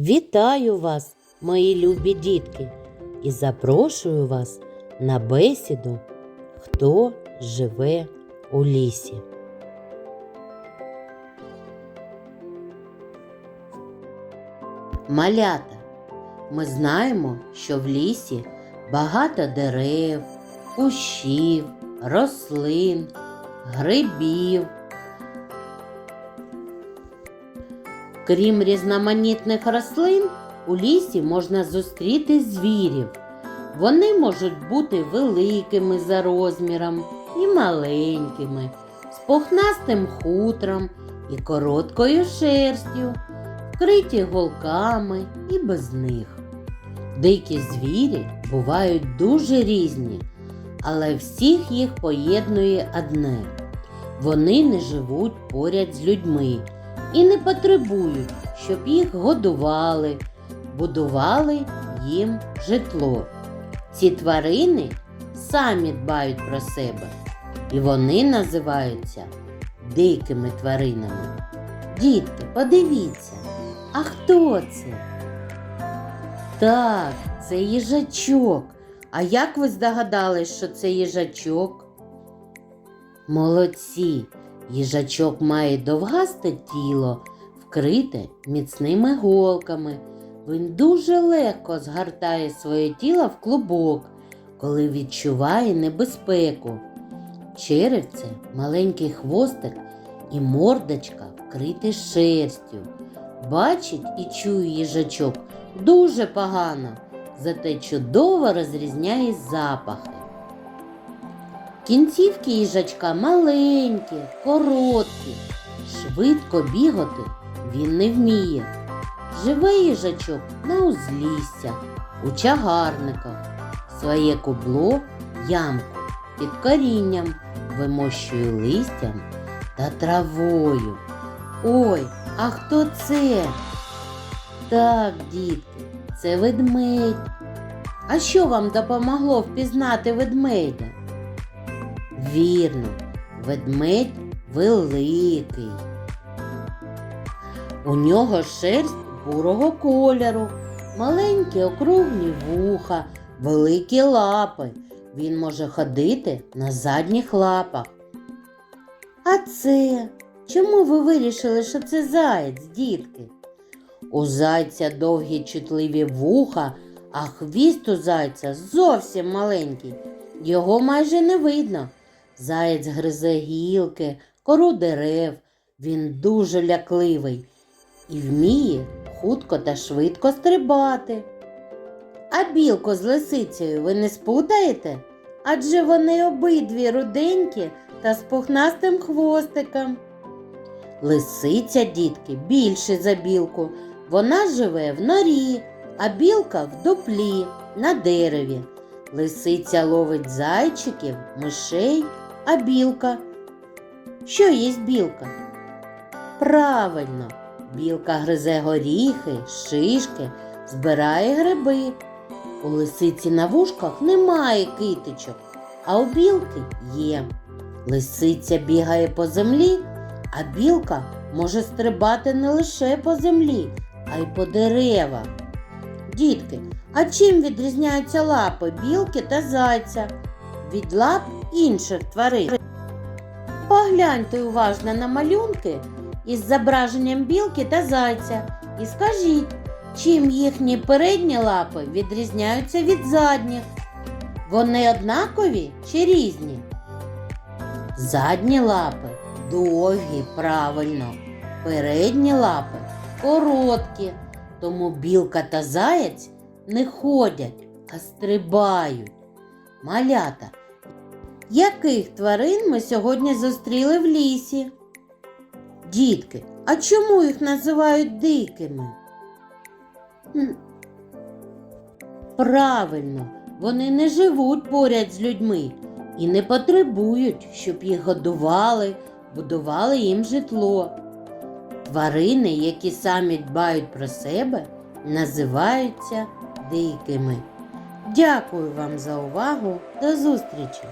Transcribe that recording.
Вітаю вас, мої любі дітки, і запрошую вас на бесіду, хто живе у лісі. Малята, ми знаємо, що в лісі багато дерев, кущів, рослин, грибів. Крім різноманітних рослин, у лісі можна зустріти звірів. Вони можуть бути великими за розміром і маленькими, з пухнастим хутром і короткою шерстю, вкриті голками і без них. Дикі звірі бувають дуже різні, але всіх їх поєднує одне. Вони не живуть поряд з людьми і не потребують, щоб їх годували, будували їм житло. Ці тварини самі дбають про себе, і вони називаються дикими тваринами. Дітки, подивіться, а хто це? Так, це їжачок. А як ви здогадались, що це їжачок? Молодці! Їжачок має довгасте тіло, вкрите міцними голками. Він дуже легко згортає своє тіло в клубок, коли відчуває небезпеку. Черевце, маленький хвостик і мордочка вкриті шерстю. Бачить і чує їжачок дуже погано, зате чудово розрізняє запахи. Кінцівки їжачка маленькі, короткі, швидко бігати він не вміє. Живе їжачок на узліссях, у чагарниках, своє кубло ямку під корінням вимощує листям та травою. Ой, а хто це? Так, дітки, це ведмедь. А що вам допомогло впізнати ведмедя? Вірно, ведмедь великий. У нього шерсть бурого кольору, маленькі округлі вуха, великі лапи. Він може ходити на задніх лапах. А це чому ви вирішили, що це заєць, дітки? У зайця довгі чутливі вуха, а хвіст у зайця зовсім маленький. Його майже не видно. Заєць гризе гілки, кору дерев. Він дуже лякливий і вміє хутко та швидко стрибати. А білку з лисицею ви не спутаєте? Адже вони обидві руденькі та з пухнастим хвостиком. Лисиця, дітки, більше за білку. Вона живе в норі, а білка в дуплі на дереві. Лисиця ловить зайчиків, мишей, а білка. Що їсть білка? Правильно, білка гризе горіхи, шишки, збирає гриби. У лисиці на вушках немає китичок, а у білки є. Лисиця бігає по землі, а білка може стрибати не лише по землі, а й по деревах. Дітки, а чим відрізняються лапи білки та зайця від лап інших тварин? Погляньте уважно на малюнки із зображенням білки та зайця і скажіть, чим їхні передні лапи відрізняються від задніх? Вони однакові чи різні? Задні лапи довгі, правильно, передні лапи короткі, тому білка та заєць не ходять, а стрибають. Малята, яких тварин ми сьогодні зустріли в лісі? Дітки, а чому їх називають дикими? Правильно, вони не живуть поряд з людьми і не потребують, щоб їх годували, будували їм житло. Тварини, які самі дбають про себе, називаються дикими. Дякую вам за увагу. До зустрічі!